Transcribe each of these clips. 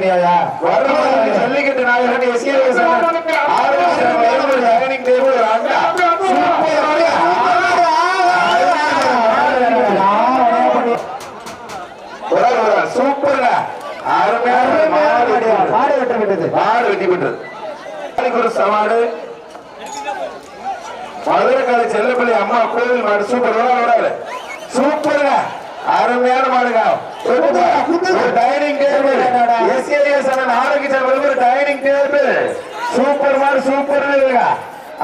நாயகன் சூப்பர் அருமையான மாடு வெட்டி விட்டது. மாடு வெட்ட விட்டது ஒரு சவாடு. மதுரைக்கால செல்லப்பள்ளி அம்மா கோவில் மாடு சூப்பர். விடாது சூப்பருங்க அருமையான மாடுங்க. டைனிங் டேபிள் எஸ்ஏஎஸ் ஆரோக்கிய ஒரு டைனிங் டேபிள் சூப்பர் மாடு சூப்பர்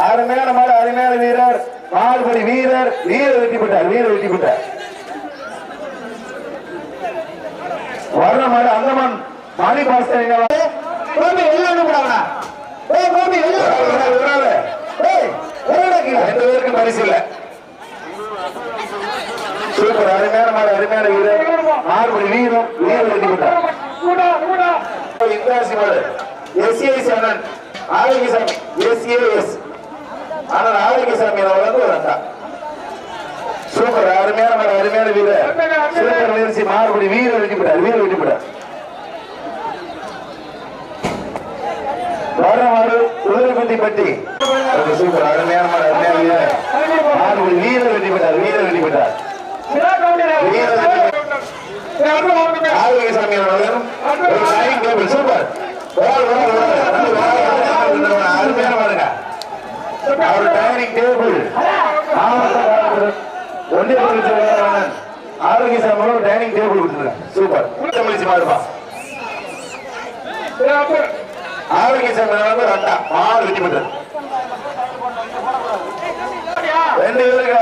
அருமையான மாடு அருமையான வீரர். மாடுபடி வீரர். வீரர் வெட்டி விட்டார் வீரர் வெட்டி விட்டார் வர்ற மாடு அந்தமான் மாணி பாஸ்கர் கோபி வெளில அனுப்புறாங்கடா ஏய் கோபி அனுப்புறாங்க. ஏய் கீழே. ரெண்டு பேருக்கும் பரிசு இல்ல. சூப்பர். அருமையான மாடு அருமையான வீரர். மாறுபடி வீரம் வீரர் வெட்டி விட்டார் இந்தாசி மாடு எஸ்ஏஎஸ் அண்ணன் ஆரோக்கியசாமி எஸ்ஏஎஸ் அண்ணன் ஆரோக்கியசாமி வந்து ஒரு அக்கா சூப்பர். அருமையான மாடு அருமையான வீரர். சூப்பர் முயற்சி. மாறுபடி வீரர் வெட்டி விட்டார் வீரர் வெட்டி விட்டார் வர மாடு குதிரைக்குத்தி பட்டி. சூப்பர். அருமையான மாடு அருமையான வீரர். மாறுபடி வீரர் வெட்டி விட்டார் வீரர் வெட்டி விட்டார் அவர் டைனிங் டேபிள் ஒன்றிய பிரதேச ஆரோக்கியசாமி ஒரு டைனிங் டேபிள் கொடுத்துருங்க சூப்பர் தமிழிச்சு மாறுபா ஆரோக்கியசாமி வந்து ரெண்டா மாறு வெட்டி பெற்றது ரெண்டு பேருக்கு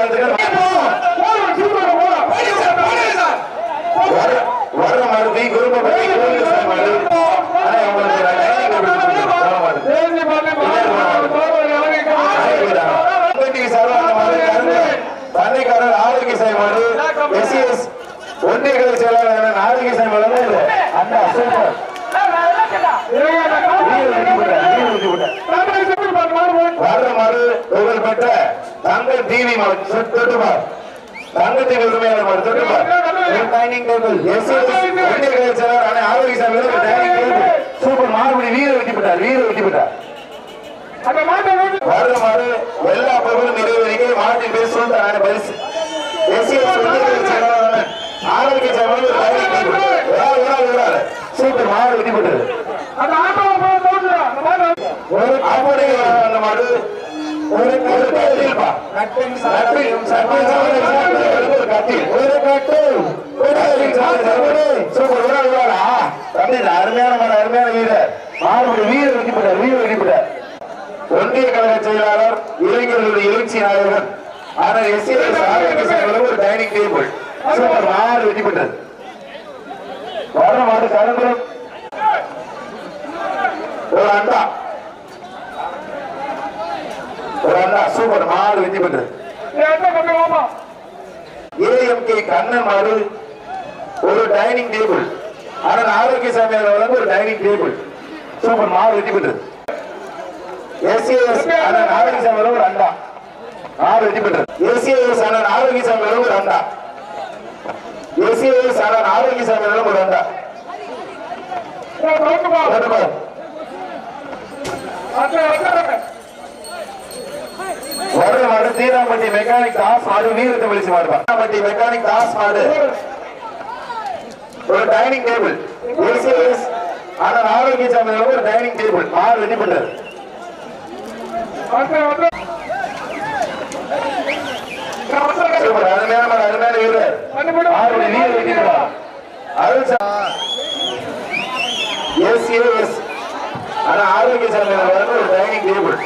வர- வர்ற மாடு பி குருப பட்டி கோவிந்தசாமி மாடு ஆனா உங்களுக்கு டைனிங் டேபிள் கொடுத்துருங்க. வர மாடு. பட்டிக்கு சர்வான மாடு கரும்பு. பண்ணைக்காரர் ஆரோக்கியசாமி மாடு எஸ்சிஎஸ் ஒன்றிய கலை செயலாளர் ஆரோக்கியசாமி மாடு வந்து அண்ணா சூப்பர் வீரர் வெட்டி விட்டார், வீரர் வெட்டி விட்டார். வர்ற மாடு புகழ் பெற்ற தங்க டிவி தங்க டிவி உரிமையாளர் மாடு தொட்டுப்பார் டைனிங் டேபிள் ஆரோக்கியசாமி மாடு டைனிங் டேபிள் சூப்பர் மாடுபடி வீரர் வெட்டி விட்டார் வீரர் வெட்டி விட்டார் எல்லா பொருளும் நிறைவேறிக்கை மாட்டின் பேர் சொல்லிட்டாங்க பரிசு ஆரோக்கிய சூப்பர் வெட்டி விட்டது ஒரு அப்படி அந்த மாடு ஒரு ஒரு ஒரு ஒரு கட்டில் ஒரு சூப்பர் விழா விழாடா தம்பி இந்த அருமையான அருமையான வீரர் வீரர் வீரர் ஒன்றிய கழக செயலாளர் இளைஞர்களுடைய எழுச்சி நாயகன் ஆனால் எஸ்சிஎஸ் ஒரு டைனிங் டேபிள் சூப்பர். மாடு வெட்டி பெற்றது. வர மாடு கலந்துரும் ஒரு அண்டா ஒரு அண்டா சூப்பர் மாடு வெட்டி பெற்றது ஏஎம்கே கண்ணன் மாடு ஒரு டைனிங் டேபிள் ஆனால் ஆரோக்கிய சாமியார் வந்து ஒரு டைனிங் டேபிள் சூப்பர் மாவு வெட்டி பெற்றது எஸ்ஏஎஸ் ஆனால் ஆரோக்கிய ஆரோக்கியசாமி ஒரு அண்டா. மாவு வெட்டி பெற்றது எஸ்ஏஎஸ் ஆனால் ஆரோக்கிய ஆரோக்கியசாமி ஒரு அண்டா. எஸ்ஏஎஸ் ஆனால் ஆரோக்கிய ஆரோக்கியசாமி ஒரு அண்டா. போட்டு பாரு. தீராம்பட்டி மெக்கானிக் தாஸ் மாடு வீரத்தை விழிச்சு மாடு மெக்கானிக் தாஸ் மாடு. ஒரு டைனிங் டேபிள் எஸ்ஏஎஸ் அண்ணன் ஆரோக்கியசாமி ஒரு டைனிங் டேபிள் வெற்றி பெற்றது சூப்பர். அருமையான அருமையான வீரர் ஆறுடைய வீரர் வெட்டிடுவார் அருள் சா- எஸ்ஏஎஸ் ஆனா ஆரோக்கிய சாமி வந்து ஒரு டைனிங் டேபிள்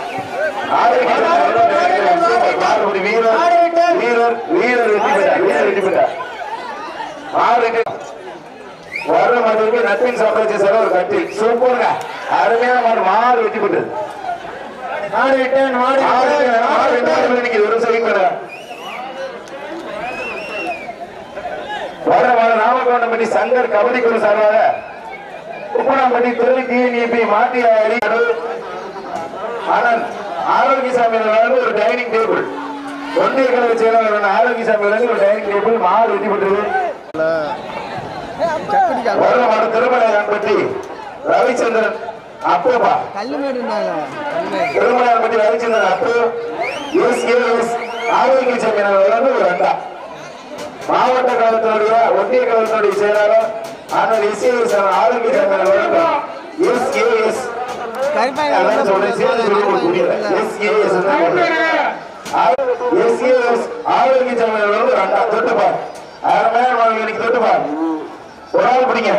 ஆரோக்கிய சாமி வந்து ஒரு dining table. சூப்பர். ஆறுடைய வீரர் வீரர் வீரர் வெட்டி பெற்றார் வீரர் வெட்டி பெற்றார் ஆறு வர்ற மாட்டுக்கு நத்தின் சாம்ராஜ்ய சார் ஒரு கட்டில் சூப்பருங்க அருமையான மாடு மாடு வெட்டி பெற்றது மாடு விட்டேன் மாடு மாடு விட்டேன், மாடு மாடு. இன்னைக்கு ஒரு செகண்ட் மேடம் வர வர நாமக்கோண்டம்பட்டி சங்கர் கபடி குழு சார்பாக உப்பனாம்பட்டி துறை டிஎன்இபி மாட்டி அடி அனந்த் ஆரோக்கியசாமி ஒரு டைனிங் டேபிள் ஒன்றிய கழக செயலாளர் ஆரோக்கியசாமி ஒரு டைனிங் டேபிள் மாடு வெட்டி பெற்றது வர மாடு திருமலை பற்றி ரவிச்சந்திரன் கல்லுமேடுனால. கல்லுமேடு திருமணப்பட்டி ரவிச்சந்திரன் அப்போ. எஸ் ஆரோக்கிய செம்மினர் ஒரு அண்டா மாவட்ட கழகத்தினுடைய ஒன்றிய கழகத்தினுடைய செயலாளர் அண்ணன் எஸ் ஆரோக்கிய செம்மினர் எஸ் கருப்பாய் அதான் சொல்றேன் சேர்ந்து முடியல எஸ் எஸ் எஸ் ஆரோக்கிய அண்டா தொட்டுப்பார். அருமையான வாழ்க்கை இன்னைக்கு தொட்டுப்பார். ஒரு ஆள் பிடிங்க.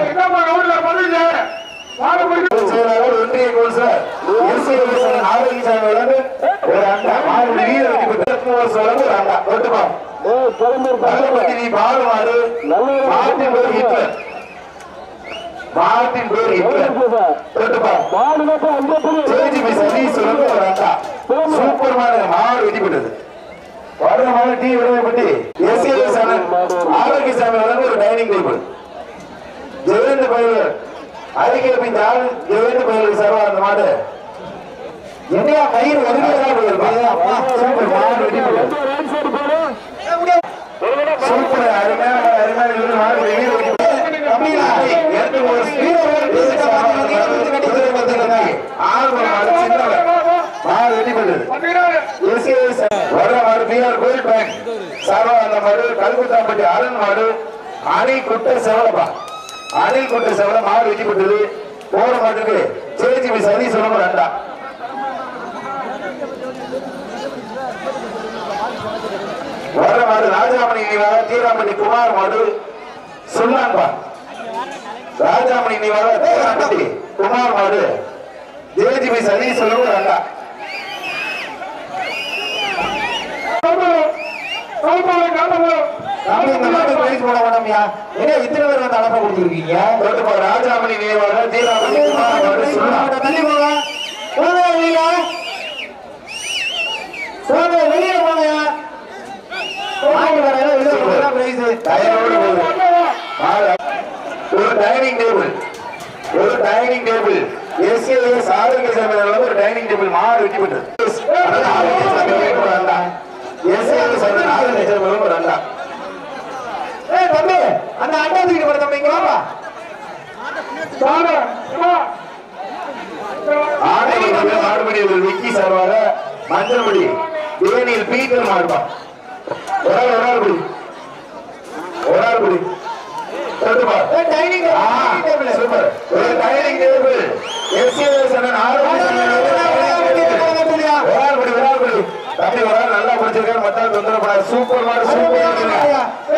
செயலாளர் ஒன்றிய கவுன்சிலர் எஸ் ஆரோக்கிய செம்மினர் விளங்கு ஒரு அண்டா மாறு வீர வெற்றி பெற்ற சொல்லுங்க ஒரு அண்டா தொட்டுப்பார் பகவதி பாடுமாறு மாட்டின் பேர் ஹிட்லர். மாட்டின் பேர் ஹிட்லர். தொட்டுப்பா சேஜிபி சதீஸ்வரன் ஒரு அண்டா சூப்பர் மாடு மாடு வெட்டி விட்டது வர்ற மாடு டீ விடப்பட்டு எஸ்ஏஎஸ் ஆரோக்கிய சாமி வழங்க ஒரு டைனிங் டேபிள். ஜெயந்த பயிர் அறிக்கை இந்த ஆள் ஜெயந்த பயிருக்கு சர்வா அந்த மாடு. என்னையா பயிர் வருகிறதா சூப்பர் மாடு. அருமையான அருமையான மாடு ஆறு மாடு கோயில் அந்த மாடு கல்குத்தாம்பட்டி அரண் மாடு. அணை குட்ட செவலப்பா. அணில் குட்ட செவல மாடு வெட்டி விட்டது போற மாட்டுக்கு சேஜிபி சதீஸ்வரம் ரெண்டா வர மாடு ராஜாமணி நினைவாக தீராமணி குமார் மாடு சொன்னான்பா ராஜாமணி நினைவாக தீராமணி குமார் மாடு ஜேஜிபி சதீஸ்வரம் ரெண்டா தம்பி, இந்த மாதிரி பிரைஸ் போட வேண்டாம்யா. என்ன இத்தனை பேர் வந்து அனுப்ப கொடுத்திருக்கீங்க? ராஜாமணி நினைவாக தீராமணி. தள்ளி போங்க வெளியே வெளியே போங்க. ஒரு டைனிங் டேபிள். ஒரு டைனிங் டேபிள். எஸ்ஏஎஸ் ஆரோக்கிய சேவையில் ஒரு டைனிங் டேபிள் மாறு வெட்டி விட்டது அதான் ஆரோக்கிய சேவையில் ஒரு அண்டா எஸ்ஏஎஸ் ஆரோக்கிய சேவையில் ஒரு அண்டா ஏய் தம்பி அந்த அண்டா தூக்கி போற தம்பி இங்க வாப்பா. மாடுபடி விக்கி சார்பாக மஞ்சள்படி தேனியில் பீட்டர் மாடுபா ஒரு ஆள் ஒரு ஆள் குடி. ஒரு ஆள் குடி. சூப்பர் ஒரு டைனிங் டேபிள் குடி, விரால் குடி. தம்பி ஒரு நல்லா குடிச்சிருக்காரு, மத்த ஆள் தொந்தரவு பண்ணாது. சூப்பர் சூப்பர்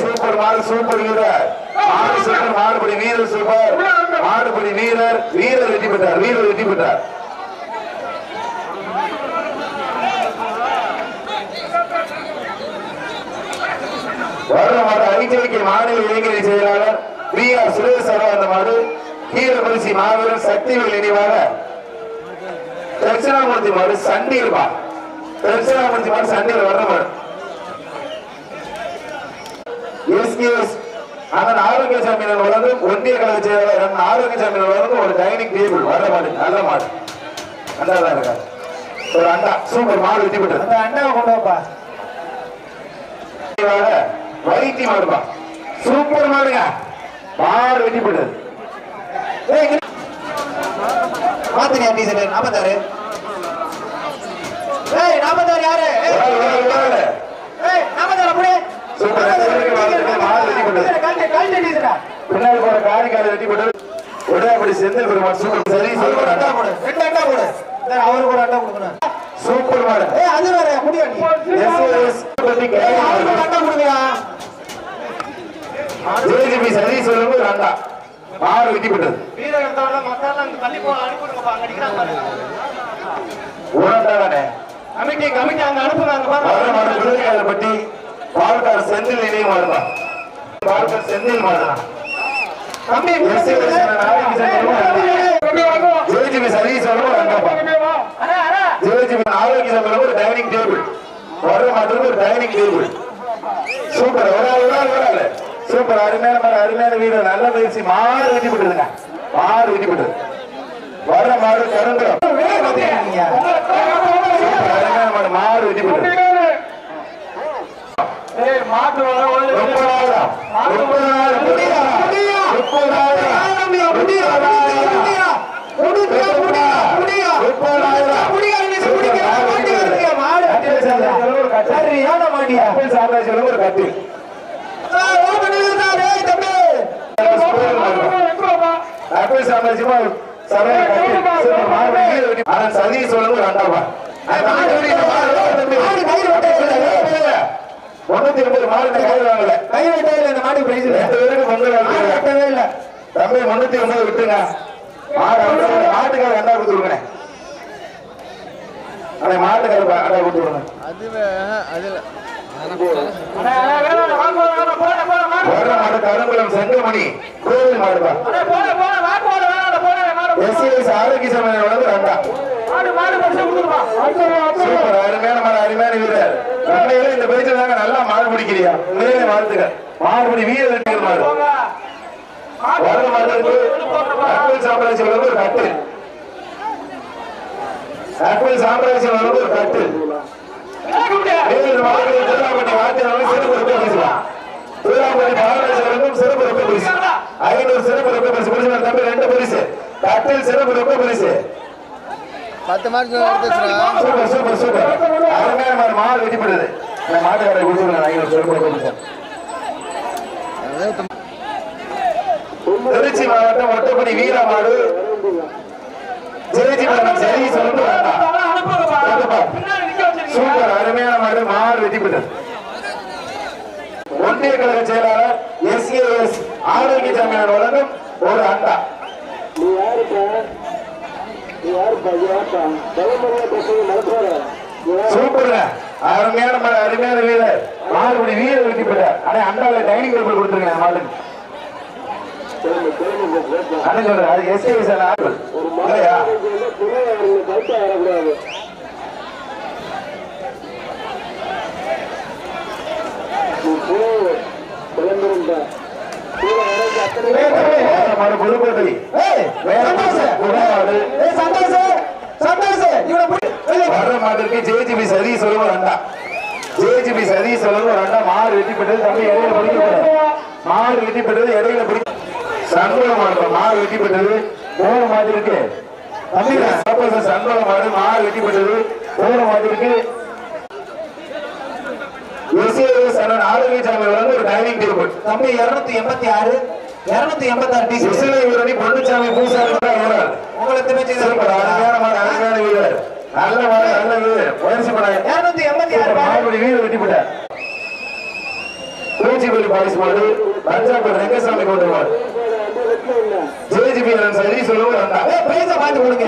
சூப்பர் சூப்பர் வீரர். சூப்பர், மாடுபடி வீரர் சூப்பர். மாடுபடி வீரர், வீரர் வெற்றி பெற்றார், வீரர் வெற்றி பெற்றார். மாநில இளைஞர் செயலாளர் பி ஆர் சுரேஷ் அந்த மாடு கீழபரிசி மாபெரும் சக்திகள் நினைவாக தட்சிணாமூர்த்தி மாடு சண்டியில் பா தட்சிணாமூர்த்தி மாடு சண்டியில் எஸ்கேஎஸ் அண்ணன் ஆரோக்கிய சாமியினர் வளர்ந்து ஒன்றிய கழக செயலாளர் ஆரோக்கிய சாமியினர் வளர்ந்து ஒரு டைனிங் டேபிள் வர்ற மாடு நல்ல மாடு. நல்லா தான் இருக்கா ஒரு அண்டா சூப்பர் மாடு வெட்டி விட்டது அந்த அண்டாவை கொண்டு வாப்பா. வைத்தி மாடுப்பா சூப்பர் மாடுங்க. மாடு வெட்டி போட்டது மாத்தினியா டீசல் நாற்பத்தாறு ஏய் நாற்பத்தாறு யாரு? ஏய், நாற்பத்தாறு அப்படியே பின்னாடி போற காரி காலை வெட்டி போட்டது உடையாபடி செந்தில் பெருமாள் சூப்பர். சரி சூப்பர். போடு ரெண்டு அண்டா போடு. சரி, அவருக்கு ஒரு அண்டா கொடுக்கணும். சூப்பர் ஏய் அது வேற முடியா நீ? எஸ்எஸ் ஒரு அண்டா கொடுங்கயா ஜேஜிபி சதீஷ் ஒரு அண்டா மாடு வெட்டி போட்டது உணர்ந்தானே கமிட்டி கமிட்டி அங்க அனுப்புறாங்க பட்டி பால்கார் செந்தில் நினைவு மாடுதான் பால்கார் செந்தில் மாடுதான் தம்பி ஜேஜிபி அரே ஜேஜிபி ஆரோக்கிய சபையில ஒரு டைனிங் டேபிள். வர மாட்டுக்கு ஒரு டைனிங் டேபிள். சூப்பர். ஒரு ஆள் ஒரு ஆள் ஒரு ஆள். சூப்பர் அருமையான மாடு அருமையான வீரர் நல்ல பயிற்சி மாடு வெட்டி போட்டுருங்க. மாடு வெட்டி போட்டு. வர மாடு கருங்குளம் அருமையான மாடு மாடு வெட்டி போட்டு. முப்பதாயிரம். முப்பதாயிரம். கட்டில் சாம்ராஜ்யமா சபையை மாடு சதி வெட்ட எண்பது மாடு வாங்கல இந்த பிரைஸ் ரெண்டு பேருக்கு பொங்கல் வெட்டவே இல்ல. தம்பி முன்னூத்தி ஒன்பது விட்டுங்க மாடு மாட்டுக்கார அண்டா கொடுத்துருங்க அண்ணே மாட்டுக்கார அண்டா கொடுத்துருங்க அது வே- வர்ற மாடு கருங்குளம் செங்கமணி கோவில் மாடுப்பா எஸ்சிஎஸ் ஆரோக்கிய வளர்ந்து ரெண்டா சூப்பர் அருமையான மாடு அருமையான வீரர். உண்மையிலே இந்த பேச்சு தாங்க நல்லா மாடு பிடிக்கிறியா? உண்மையிலே வாழ்த்துக்க மாடுபிடி வீர வெட்டிகள் மாடு. வர்ற மாடு அக்பல் சாம்ராஜ்யம் வளர்ந்து ஒரு கட்டு. அக்பல் சாம்ராஜ்யம் வளர்ந்து ஒரு கட்டு. சிறப்பு ரொக்க பரிசுலாம். திருவாப்பட்டி பாலராஜர்களுக்கும் சிறப்பு ரொக்க பரிசு. ஐநூறு சிறப்பு ரொக்க பரிசு. புரிஞ்சுதா தம்பி? ரெண்டு பரிசு. கட்டில் சிறப்பு ரொக்க பரிசு. பத்து மார்க் சூப்பர், சூப்பர், சூப்பர். அருமையான மாடு. மாடு வெட்டிப்படுது. இந்த மாட்டுக்காரரை கொடுத்துருங்க. ஐநூறு சிறப்பு ரொக்க பரிசு. திருச்சி மாவட்டம் ஒட்டப்படி வீர மாடு ஜெயஜி மகன் சரி சொல்லிட்டு சூப்பர் அருமையான மாடு மாடு பெற்றது ஒன்றிய கழக செயலாளர் ஜாமியார் வழங்கும் ஒரு அண்டா சூப்பருங்க அருமையான மாடு அருமையான வீரர். மாடுபடி வீரர் வெற்றி பெற்றார். ஆனா அண்டாவில டைனிங் டேபிள் கொடுத்துருங்க மாடுக்கு அண்ணன் சொல்றேன் அது எஸ்ஏஎஸ் ஆட்கள் இல்லையா மாடு புதுக்கோட்டை ஏய், சந்தோஷ். குடமாடு ஏய், சந்தோஷ். சந்தோஷ், இவனை பிடி. ஏய், வர்ற மாட்டிற்கு ஜேஜிபி சதி சொல்லுங்க ஒரு அண்டா ஜேஜிபி சதி சொல்லுங்க ஒரு அண்டா மாடு வெட்டி பெற்றது தம்பி இடையில பிடிக்க மாடு வெட்டி பெற்றது இடையில பிடி சண்முக மாடு மாடு வெட்டி பெற்றது மூணு மாடு இருக்கு தம்பி சப்போஸ் சண்முக மாடு மாடு வெட்டி பெற்றது மூணு மாடு வந்து ஒரு டைனிங் டேபிள் தம்பி இருநூத்தி எண்பத்தி ஆறு. இருநூத்தி எண்பத்தி ஆறு டிசி. சிசிலை வீரனி பொன்னுச்சாமி பூசாரி வீரர் உங்களுக்கு அருமையான வீரர். நல்ல மாடு நல்ல வீரர். முயற்சி பண்ணாங்க. இருநூத்தி எண்பத்தி ஆறு மாடுபடி வீடு வெட்டி போட்டார் பூச்சிப்பள்ளி பாலிஸ் மாடு பஞ்சாப் ரெங்கசாமி கொண்டு மாடு ஜேஜிபி சரி சொல்லுவோம் அண்டா. ஏய், பிரைஸ மாத்தி கொடுங்க.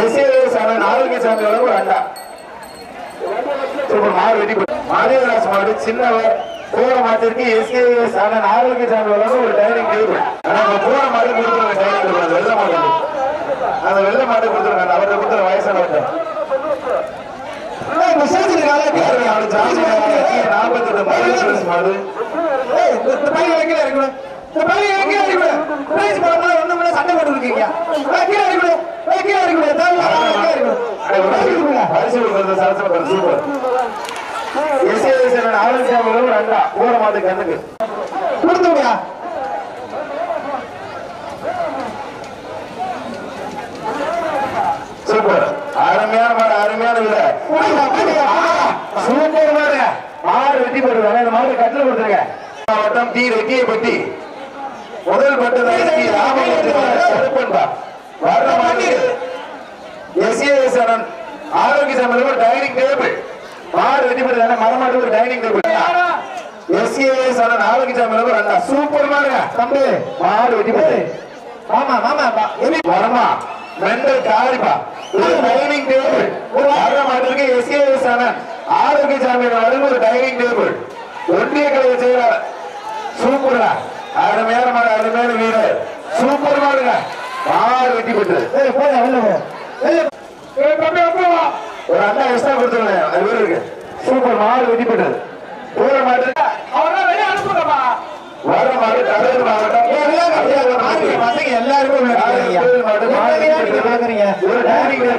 எஸ்ஏஎஸ் அண்ணன் ஆரோக்கிய சாமி ஒரு அண்டா. சூப்பர். மாடு வெட்டி போட்டு மாதேவராஜ் மாடு சின்னவர். போற மாட்டிற்கு எஸ்ஏஎஸ் அண்ணன் ஆரோக்கிய சாமி ஒரு டைனிங் டேபிள். ஆனா இப்ப போற மாடு கொடுத்துருங்க டைனிங் டேபிள் அந்த வெள்ள மாடு அந்த வெள்ள மாடு கொடுத்துருங்க அவரை கொடுத்துற ஜாதி நாற்பத்தெட்டு மாடு இந்த பையன் வைக்கல இருக்கணும் இந்த பையன் கீழே இருக்கணும் பிரைஸ் போடும்போது ஒண்ணும் இல்ல சண்டை போட்டு இருக்கீங்க. கீழே இருக்கணும் கீழே இருக்கணும் தேவையில்லாம கீழே இருக்கணும். பரிசு கொடுக்கறது சரசம் சூப்பர் ஒரு அண்டா போற மாட்டு கண்ணுக்கு. கொடுத்து விடுயா சூப்பர். அருமையான மாடு அருமையான கொடுங்க. சூப்பர் மாடு மாடு வெட்டி போட்டுருக்காங்க. இந்த மாடு கட்டில கொடுத்துருங்க. மாவட்டம் டி ரெட்டியப்பட்டி முதல் பட்டதாரி கருப்பன்பா வர்ற மாடு எஸ்ஏஎஸ் ஆரோக்கிய சம்பந்தம் டைனிங் டேபிள் மாடு வெட்டி போட்டுருக்காங்க மரமாடு ஒரு டைனிங் டேபிள் எஸ்ஏஎஸ் ஆரோக்கிய சம்பந்தம் ஒரு அண்ணா. சூப்பர் மாடுங்க தம்பி. மாடு வெட்டி போட்டு மாமா எலி- வரமா. மெண்டல் காரிப்பா. ஒரு டைனிங் டேபிள் ஒரு வர்ற மாட்டிற்கு எஸ்ஏஎஸ் அண்ணன் ஆரோக்கிய சாமியின் வழங்கும் ஒரு டைனிங் டேபிள் ஒன்றிய கழக செயலாளர். சூப்பர்டா அருமையான மாடு அருமையான வீரர் சூப்பர் மாடுங்க. மாடு வெட்டி பெற்று போயா, வெளில போ. ஒரு அண்ணா எக்ஸ்ட்ரா கொடுத்துருங்க. அது வீரருக்கு சூப்பர் மாடு வெட்டி பெற்றது போற மாடு வர மாடு கடலூர் மாவட்டம் பசங்க எல்லாருமே பேர்? ஒரு டைனிங் பேர்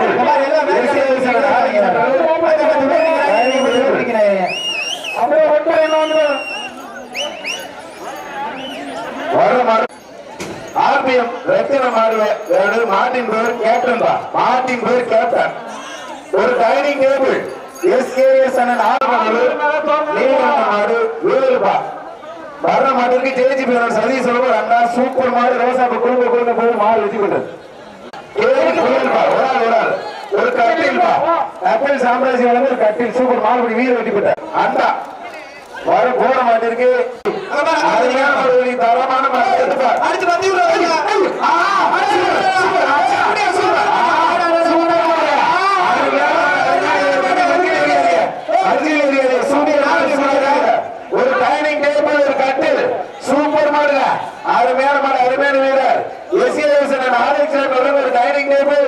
பேர் வர மாடு. ஆர்பிஎம் ரத்தின மாடு மாட்டின் பேர் கேப்டன் தான் மாட்டின் பேர் கேப்டன் ஒரு டைனிங் டேபிள் எஸ்கேஎஸ் அண்ணன் மாடு வர்ற மாட்டிற்கு ஜெயிச்சு போயிடும் சதீஷ் சொல்லுவோம் அண்ணா சூப்பர் மாடு ரோசா குடும்ப குடும்ப போய் மாடு கேள்வி புயல்பா ஒரு ஆள் ஒரு ஆள். ஒரு கட்டில் கட்டில் சாம்ராஜ்யம் வந்து ஒரு கட்டில் சூப்பர் மாடுபடி வீர வெற்றி பெற்றார் அண்டா. வர அருமையான ஒரு தரமான மாடு எடுப்பார் அடிச்சு பத்தி விடுறாங்க ஆ, அடிச்சு விடு. சூப்பர், அடிச்சு, அப்படியே சூப்பர். ஆ, சூப்பர் மாடு. அருமையான மாடு. வக்கீல் ஏரியா. வக்கீல் ஏரியா. சூப்பர் மாடு, சூப்பர் மாடு. ஒரு டைனிங் டேபிள் ஒரு கட்டில் சூப்பர் மாடுங்க அருமையான மாடு அருமையான வீரர் எஸ்ஏஎஸ் ஆலோசனை ஒரு டைனிங் டேபிள்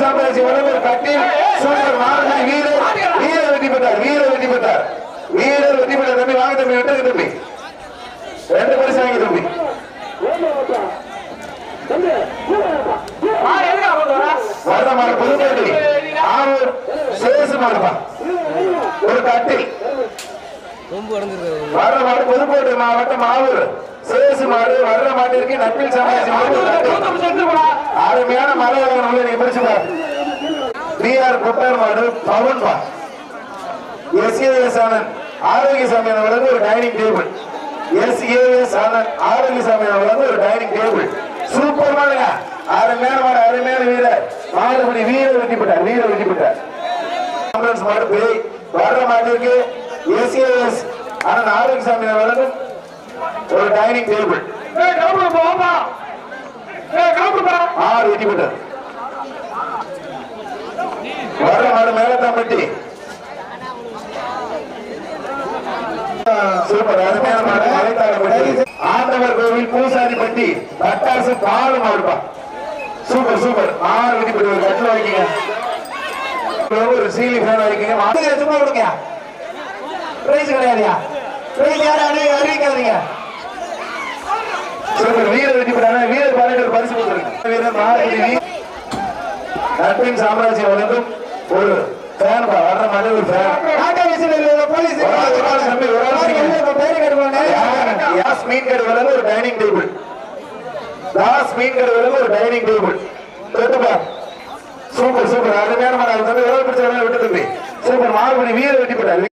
வழங்கும் ஒரு கட்டில் சூப்பர் மாடு வீரர் வீரர் வெற்றி பெற்றார் வீரர் வெற்றி பெற்றார். வீரர் வெற்றி பெற்றார் தம்பி வாங்க தம்பி விட்டுங்க தம்பி. ரெண்டு பரிசு வாங்கி தம்பி. வர்ற மாடு புதுக்கோட்டை ஆவூர் சேசு மாடுப்பா ஒரு கட்டில் புதுக்கோட்டை மாவட்டம் ஆவூர் சேசு மாடு வர்ற மாட்டிற்கு நப்பில் சமாஜம் அருமையான மலையாளர்களை உள்ள நீ பிடிச்சுப்பார் பிஆர் குட்டார் மாடு பவன் பா எஸ்ஏஎஸ் ஆனந்த் ஆரோக்கியசாமி அவர்களுக்கு ஒரு dining table SAS Anand Arokiasamy அவர்களுக்கு ஒரு டைனிங் டேபிள் சூப்பர் மாடுங்க. அருமையான மாடு அருமையான வீரர். மாடுபடி வீர வெட்டி பெற்றார் வீர வெட்டி பெற்றார். ஆம்புலன்ஸ் மாடு பேய் வர்ற மாட்டிற்கு எஸ்ஏஎஸ் ஆனந்த் ஆரோக்கியசாமி அவர்களுக்கு ஒரு டைனிங் டேபிள் ஆறு வெட்டி பெற்றார் வர்ற மேலதான் பட்டி சூப்பர். அருமையான மாடு. மலைத்தாளப்பட்டி ஆண்டவர் கோவில் பூசாரிப்பட்டி பட்டாசு பாலும் மாடுப்பா. Super super. ஆறு வெட்டி ஒரு கட்டில் வைக்கீங்க ஒரு சீலி ஃபேன் வைக்கீங்க மாட்டுக்கு சும்மா கொடுங்க? பிரைஸ் கிடையாதுயா? பிரைஸ் யாரும் அறிவி அறிவிக்காதீங்க. வீரர் பரிசு கொடுத்துருங்க வீரர் நட்பின் சாம்ராஜ்யம் வழங்கும் ஒரு ஃபேன் வர்ற மாதிரி ஒரு ஃபேன் டாடா விசில் போலீஸ் மீன் கடை விலங்கு ஒரு டைனிங் டேபிள் தாஸ் மீன் கடை விலங்கு ஒரு டைனிங் டேபிள் தொட்டுப்பா சூப்பர் சூப்பர். அருமையான அது தம்பி உடல் பிடிச்ச விட்டு தம்பி. சூப்பர். மாறுபடி வீர வெட்டி போட்டார்